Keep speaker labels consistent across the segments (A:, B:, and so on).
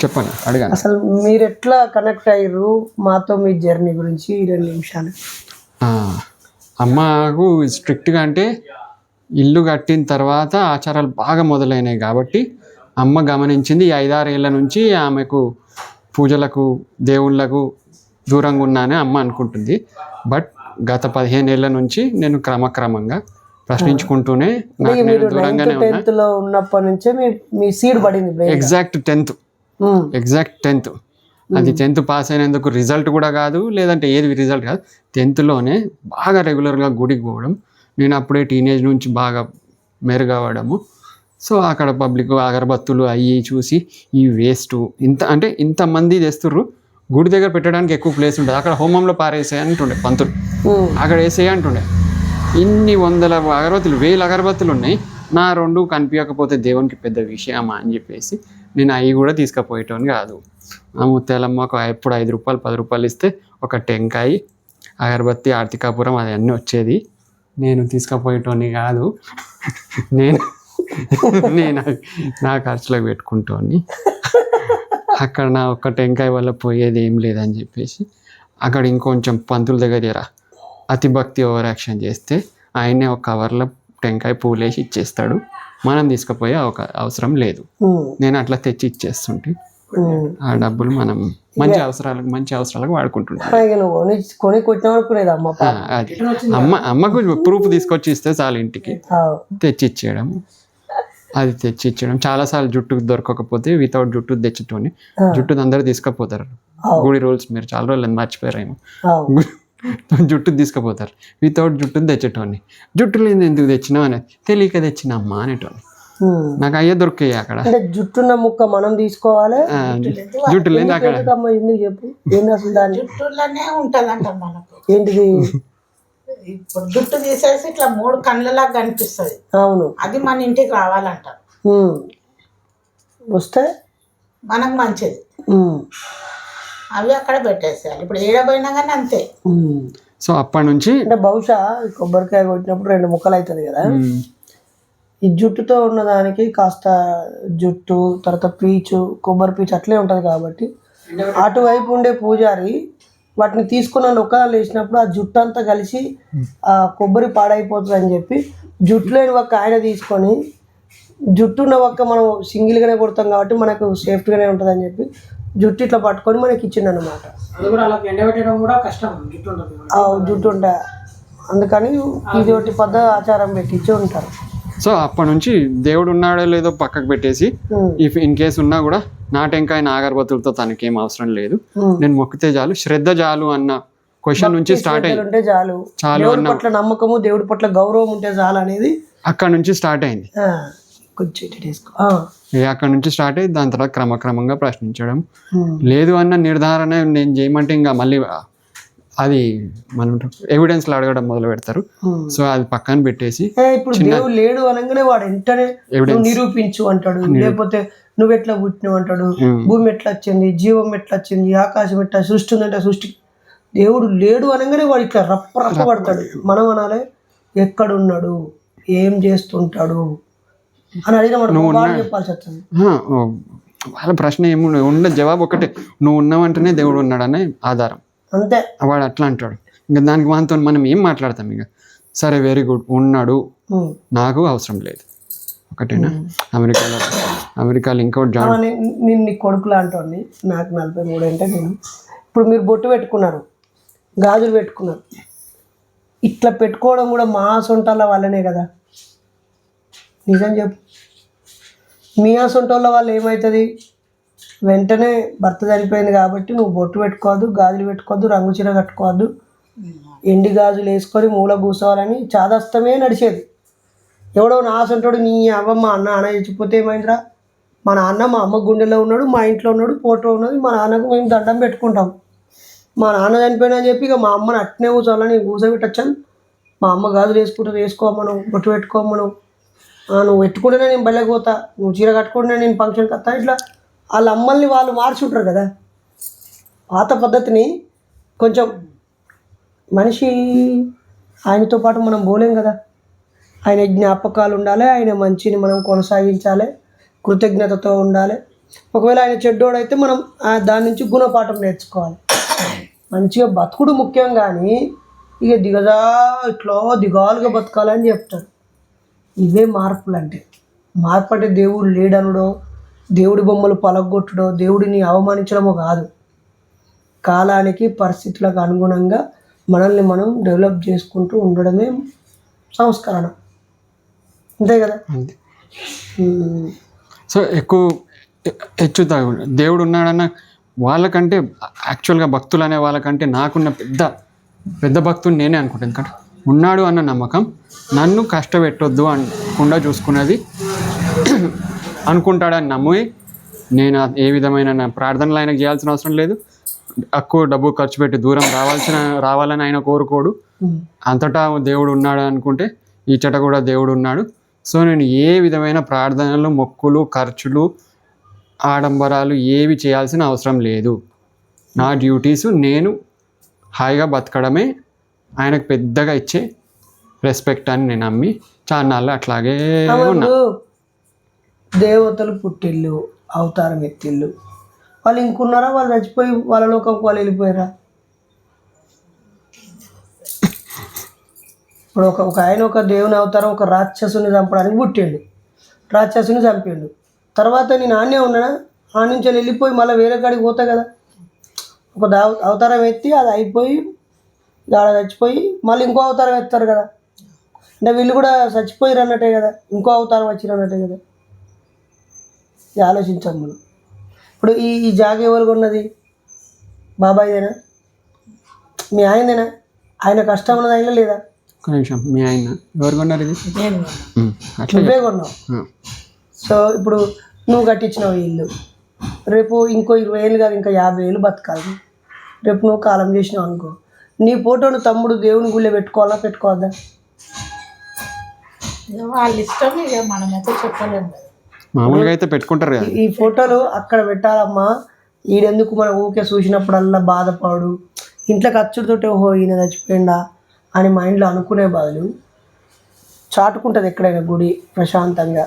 A: చెప్పండి అడగండి.
B: అసలు మీరు ఎట్లా కనెక్ట్ అయ్యారు మాతో మీ జర్నీ గురించి రెండు నిమిషాలు?
A: అమ్మకు స్ట్రిక్ట్గా అంటే ఇల్లు కట్టిన తర్వాత ఆచారాలు బాగా మొదలైనాయి కాబట్టి అమ్మ గమనించింది ఈ ఐదారేళ్ళ నుంచి ఆమెకు పూజలకు దేవుళ్ళకు దూరంగా ఉన్నానని అమ్మ అనుకుంటుంది. బట్ గత పదిహేను ఏళ్ళ నుంచి నేను క్రమక్రమంగా ప్రశ్నించుకుంటూనే దూరంగానే
B: ఉన్నప్పటి నుంచే మీ సీడ్ పడింది
A: ఎగ్జాక్ట్ టెన్త్ ఎగ్జాక్ట్ టెన్త్ అది టెన్త్ పాస్ అయినందుకు రిజల్ట్ కూడా కాదు లేదంటే ఏది రిజల్ట్ కాదు. టెన్త్లోనే బాగా రెగ్యులర్గా గుడికి పోవడం నేను అప్పుడే టీనేజ్ నుంచి బాగా మెరుగవడము సో అక్కడ పబ్లిక్ అగరబత్తులు అయ్యి చూసి ఈ వేస్ట్ ఇంత అంటే ఇంతమంది తెస్తుర్రు గుడి దగ్గర పెట్టడానికి ఎక్కువ ప్లేస్ ఉంటుంది. అక్కడ హోమంలో పారేసే అంటుండే పంతులు. అక్కడ వేసేయ అంటుండే. ఇన్ని వందల అగరబత్తులు వేల అగరబత్తులు ఉన్నాయి. నా రెండు కనిపించకపోతే దేవునికి పెద్ద విషయమా అని చెప్పేసి నేను అవి కూడా తీసుకుపోయేటోని కాదు. ఆ ముత్యాలమ్మకు ఎప్పుడు ఐదు రూపాయలు పది రూపాయలు ఇస్తే ఒక టెంకాయ అగరబత్తి ఆర్తికాపురం అది అన్నీ వచ్చేది. నేను తీసుకుపోయేటోని కాదు. నేను నేను నా ఖర్చులకు పెట్టుకుంటోని. అక్కడ నా ఒక్క టెంకాయ వల్ల పోయేది ఏం లేదని చెప్పేసి అక్కడ ఇంకొంచెం పంతుల దగ్గర జర అతి భక్తి ఓవర్ యాక్షన్ చేస్తే ఆయనే ఒక కవర్లో టెంకాయ పూలేసి ఇచ్చేస్తాడు. మనం తీసుకుపోయే ఒక అవసరం లేదు. నేను అట్లా తెచ్చి ఇచ్చేస్తుంటే ఆ డబ్బులు మనం మంచి అవసరాలకు మంచి అవసరాలకు ఆ, అది. అమ్మ అమ్మకు ప్రూఫ్ తీసుకొచ్చి ఇస్తే చాలు ఇంటికి. తెచ్చి ఇచ్చేయడం అది తెచ్చి ఇచ్చడం చాలాసార్లు జుట్టు దొరకకపోతే వితౌట్ జుట్టు తెచ్చుతోని జుట్టు అందరూ తీసుకుపోతారు. గుడి రూల్స్ మీరు చాలా రోజులు మర్చిపోయారేమో.
B: ఆవ్.
A: జుట్టు తీసుకుపోతారు. వితౌట్ జుట్టు తెచ్చేటోని జుట్టు లేని ఎందుకు తెచ్చినావు అనేది తెలియక తెచ్చినమ్మా అనేటోని. నాకు అయ్యే దొరికాయి అక్కడ.
B: జుట్టున్న ముక్క మనం తీసుకోవాలి.
A: జుట్టు లేని అక్కడ.
B: ఎందుకమ్మ ఎందుకు చెప్పు? ఏంది అసలు దాన్ని?
C: జుట్టులోనే ఉంటదంట మనకు.
B: ఏంటిది?
C: ఇప్పుడు జుట్టు తీసేసి ఇట్లా మూడు కళ్ళలాగా కనిపిస్తుంది.
B: అవును.
C: అది మన ఇంటికి రావాలంట.
B: వస్తే?
C: మనకు మంచిది. అవి అక్కడ పెట్టేసేయాలి. ఇప్పుడు ఏడబోయినా కానీ అంతే.
A: సో అప్పటి నుంచి
B: అంటే బహుశా కొబ్బరికాయ కొట్టినప్పుడు రెండు ముక్కలు అవుతుంది కదా. ఈ జుట్టుతో ఉన్నదానికి కాస్త జుట్టు తర్వాత పీచు కొబ్బరి పీచు అట్లే ఉంటుంది కాబట్టి అటువైపు ఉండే పూజారి వాటిని తీసుకున్న నొక్కలు వేసినప్పుడు ఆ జుట్టు అంతా కలిసి ఆ కొబ్బరి పాడైపోతుంది అని చెప్పి జుట్టు లేని ఒక్క ఆయన తీసుకొని జుట్టు ఉన్న ఒక్క మనం సింగిల్గానే కొడతాం కాబట్టి మనకు సేఫ్టీగానే ఉంటుంది అని చెప్పి జుట్టు ఇట్లా పట్టుకొని మనకి ఇచ్చిండు అనమాట
D: అది కూడా అలా ఎండబెట్టడం కూడా కష్టం జుట్టు ఉంటుంది
B: ఆ జుట్టు ఉంటే అందుకని ఇది ఒకటి పద్ధ ఆచారం పెట్టించి ఉంటారు.
A: సో అప్పటి నుంచి దేవుడు ఉన్నాడో లేదో పక్కకు పెట్టేసి. ఇఫ్ ఇన్ కేసు ఉన్నా కూడా నా టెంకాయ నా అగరబత్తులతో తనకేం అవసరం లేదు. నేను మొక్కితే చాలు శ్రద్ధ చాలు అన్న క్వశ్చన్ నుంచి స్టార్ట్ అయింది
B: ఉంటే చాలు.
A: చాలు
B: పట్ల నమ్మకము దేవుడి పట్ల గౌరవం ఉంటే చాలు అనేది
A: అక్కడ నుంచి స్టార్ట్ అయింది.
B: ఆ, కొంచెం
A: అక్కడ నుంచి స్టార్ట్ అయ్యి దాని తర్వాత క్రమక్రమంగా ప్రశ్నించడం. లేదు అన్న నిర్ధారణ నేను చేయమంటే ఇంకా మళ్ళీ అది మనం ఎవిడెన్స్లు అడగడం మొదలు పెడతారు. సో అది పక్కన పెట్టేసి
B: ఇప్పుడు దేవుడు లేడు అనగానే వాడు వెంటనే నిరూపించు అంటాడు. లేకపోతే నువ్వు ఎట్లా పుట్టినావు అంటాడు. భూమి ఎట్లా వచ్చింది జీవం ఎట్లా వచ్చింది ఆకాశం ఎట్లా సృష్టి ఉందంటే సృష్టి. దేవుడు లేడు అనగానే వాడు ఇట్లా రప్ప రప్ప పడతాడు. మనం అనాలి ఎక్కడున్నాడు ఏం చేస్తుంటాడు అని అడిగిన చెప్పాల్సి వస్తుంది
A: వాళ్ళ ప్రశ్న ఏమి ఉన్న జవాబు ఒకటే. నువ్వు ఉన్నావంటేనే దేవుడు ఉన్నాడనే ఆధారం.
B: అంతే.
A: వాడు అట్లా అంటాడు. ఇంకా దానికి మనతో మనం ఏం మాట్లాడతాం ఇక? సరే వెరీ గుడ్ ఉన్నాడు. నాకు అవసరం లేదు. ఒకటేనా? అమెరికాలో అమెరికాలో ఇంకోటి జాన్
B: ఆ, నే- నేను నీ కొడుకులా అంటోని నాకు నలభై మూడు అంటే నేను. ఇప్పుడు మీరు బొట్టు పెట్టుకున్నారు. గాజులు పెట్టుకున్నారు. ఇట్లా పెట్టుకోవడం కూడా మా సొంటాల వల్లనే కదా. నిజం చెప్పు. మీ సొంటోళ్ళ వాళ్ళు ఏమవుతుంది వెంటనే భర్త చనిపోయింది కాబట్టి నువ్వు బొట్టు పెట్టుకోవద్దు గాజులు పెట్టుకోవద్దు రంగు చీర కట్టుకోవద్దు. ఎండి గాజులు వేసుకొని మూల కూర్చోవాలని చాదస్తమే నడిచేది. ఎవడో నా సొంటోడు నీ అవ్వ మా అన్న అన్న చచ్చిపోతే ఏమైందిరా? మా నాన్న మా అమ్మ గుండెలో ఉన్నాడు మా ఇంట్లో ఉన్నాడు ఫోటో ఉన్నది మా నాన్నకు మేము దండం పెట్టుకుంటాం. మా నాన్న చనిపోయినా అని చెప్పి ఇక మా అమ్మని అట్నే కూర్చోవాలని కూర్చోబెట్టచ్చాను మా అమ్మ గాజులు వేసుకుంటారు వేసుకోమను బొట్టు పెట్టుకోమను నువ్వు పెట్టుకుంటేనే నేను బయటకు పోతా నువ్వు చీర కట్టుకుంటేనే నేను ఫంక్షన్కి వస్తా ఇట్లా వాళ్ళ అమ్మల్ని వాళ్ళు మార్చుంటారు కదా. పాత పద్ధతిని కొంచెం మనిషి ఆయనతో పాటు మనం పోలేం కదా. ఆయన జ్ఞాపకాలు ఉండాలి ఆయన మంచిని మనం కొనసాగించాలి కృతజ్ఞతతో ఉండాలి. ఒకవేళ ఆయన చెడ్డోడైతే మనం దాని నుంచి గుణపాఠం నేర్చుకోవాలి. మంచిగా బతుకుడు ముఖ్యం కానీ ఇక దిగజా ఇట్లా దిగాలుగా బతకాలని చెప్తారు ఇవే మార్పులు అంటే మార్పు అంటే దేవుడు లేడనుడో దేవుడి బొమ్మలు పలగొట్టడో దేవుడిని అవమానించడమో కాదు. కాలానికి పరిస్థితులకు అనుగుణంగా మనల్ని మనం డెవలప్ చేసుకుంటూ ఉండడమే సంస్కరణ. అంతే కదా.
A: సో ఎక్కువ హెచ్చు తగ్గు దేవుడు ఉన్నాడన్న వాళ్ళకంటే యాక్చువల్గా భక్తులు అనే వాళ్ళకంటే నాకున్న పెద్ద పెద్ద భక్తుడు నేనే అనుకుంటాను ఎందుకంటే ఉన్నాడు అన్న నమ్మకం. నన్ను కష్టపెట్టొద్దు అనకుండా చూసుకున్నది. అనుకుంటాడని నమ్మి నేను ఏ విధమైన నా ప్రార్థనలు ఆయనకు చేయాల్సిన అవసరం లేదు. ఎక్కువ డబ్బు ఖర్చు పెట్టి దూరం రావాల్సిన రావాలని ఆయన కోరుకోడు. అంతటా దేవుడు ఉన్నాడు అనుకుంటే ఈ చెట కూడా దేవుడు ఉన్నాడు. సో నేను ఏ విధమైన ప్రార్థనలు మొక్కులు ఖర్చులు ఆడంబరాలు ఏవి చేయాల్సిన అవసరం లేదు. నా డ్యూటీస్ నేను హాయిగా బతకడమే ఆయనకు పెద్దగా ఇచ్చే రెస్పెక్ట్ అని నేను నమ్మి చాన్నాళ్ళు అట్లాగే ఉన్నా.
B: దేవతలు పుట్టిల్లు అవతారం ఎత్తిల్లు. వాళ్ళు ఇంకున్నారా? వాళ్ళు చచ్చిపోయి వాళ్ళ లోకంకి వాళ్ళు వెళ్ళిపోయారా? ఇప్పుడు ఒక ఒక ఆయన ఒక దేవుని అవతారం ఒక రాక్షసుని చంపడానికి పుట్టిండు. రాక్షసుని చంపిండు. తర్వాత నేను ఆనే ఉన్నానా ఆ నుంచి వెళ్ళి వెళ్ళిపోయి మళ్ళీ వేరే కాడికి పోతా కదా. ఒక అవతారం ఎత్తి అది అయిపోయి ఆడ చచ్చిపోయి మళ్ళీ ఇంకో అవతారం ఎత్తారు కదా. అంటే వీళ్ళు కూడా చచ్చిపోయారు అన్నట్టే కదా. ఇంకో అవతారం వచ్చిరు అన్నట్టే కదా. ఇది ఆలోచించాం మనం. ఇప్పుడు ఈ ఈ జాగ ఎవరు కొన్నది? బాబాయ్దేనా మీ ఆయనదేనా ఆయన కష్టం ఉన్నది ఆయన లేదా?
A: ఒక నిమిషం మీ ఆయన. ఎవరు కొన్నారు ఇది?
B: నువ్వే కొన్నావు. సో ఇప్పుడు నువ్వు కట్టించినావు ఇల్లు. రేపు ఇంకో ఇరవై ఏళ్ళు కాదు ఇంకా యాభై ఏళ్ళు బతకాలి. రేపు నువ్వు కాలం చేసినావు అనుకో. నీ ఫోటోను తమ్ముడు దేవుని గుళ్ళే పెట్టుకోవాలా పెట్టుకోవద్దా?
C: వాళ్ళ ఇష్టం ఇక మనమైతే చెప్పలేము.
A: మామూలుగా అయితే పెట్టుకుంటారు కదా
B: ఈ ఫోటోలు అక్కడ పెట్టాలమ్మా. ఈడెందుకు మనం ఊకే చూసినప్పుడల్లా బాధపడు. ఇంట్లోకి అచ్చుడితోటే ఓహో ఈయన చచ్చిపోయిందా అని మైండ్లో అనుకునే బదులు చాటుకుంటుంది ఎక్కడైనా గుడి ప్రశాంతంగా.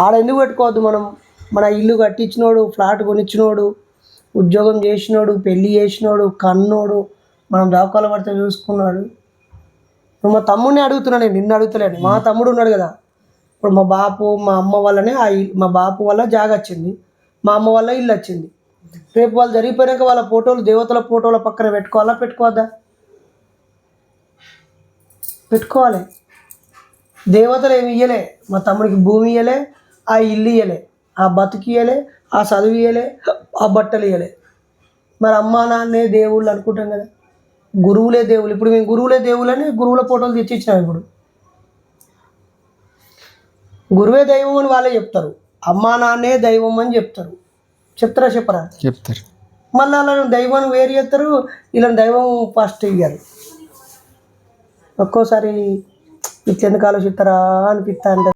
B: ఆడ ఎందుకు పెట్టుకోవద్దు మనం. మన ఇల్లు కట్టించినోడు ఫ్లాట్ కొనిచ్చినోడు ఉద్యోగం చేసినోడు పెళ్ళి చేసినోడు కన్నోడు మనం దాఖలు పడితే చూసుకున్నాడు. ఇప్పుడు మా తమ్ముడిని అడుగుతున్నా నేను నిన్ను అడుగుతలేను. మా తమ్ముడు ఉన్నాడు కదా. ఇప్పుడు మా బాపు మా అమ్మ వల్లనే ఆ మా బాపు వల్ల జాగ వచ్చింది. మా అమ్మ వల్ల ఇల్లు వచ్చింది. రేపు వాళ్ళు జరిగిపోయాక వాళ్ళ ఫోటోలు దేవతల ఫోటోల పక్కన పెట్టుకోవాలా పెట్టుకోవద్దా? పెట్టుకోవాలి. దేవతలు ఏమి ఇయ్యలే. మా తమ్ముడికి భూమి ఇయ్యలే ఆ ఇల్లు ఇయ్యలే ఆ బతుకు ఇయ్యలే ఆ చదువు ఇయ్యలే ఆ బట్టలు ఇయ్యలే. మరి అమ్మా నాన్నే దేవుళ్ళు అనుకుంటాం కదా. గురువులే దేవుళ్ళు. ఇప్పుడు మేము గురువులే దేవుళ్ళని గురువుల ఫోటోలు తెచ్చి ఇచ్చినాం ఇప్పుడు. గురువే దైవం అని వాళ్ళే చెప్తారు. అమ్మా నాన్నే దైవం అని చెప్తారు. చెప్తారా చెప్పరా?
A: చెప్తారు.
B: మళ్ళీ అలా దైవాన్ని వేరు చేస్తారు. ఇలా దైవం ఫస్ట్ ఇయ్యారు. ఒక్కోసారి ఇట్లెందుకు ఆలోచిస్తారా అనిపిస్తా అంటే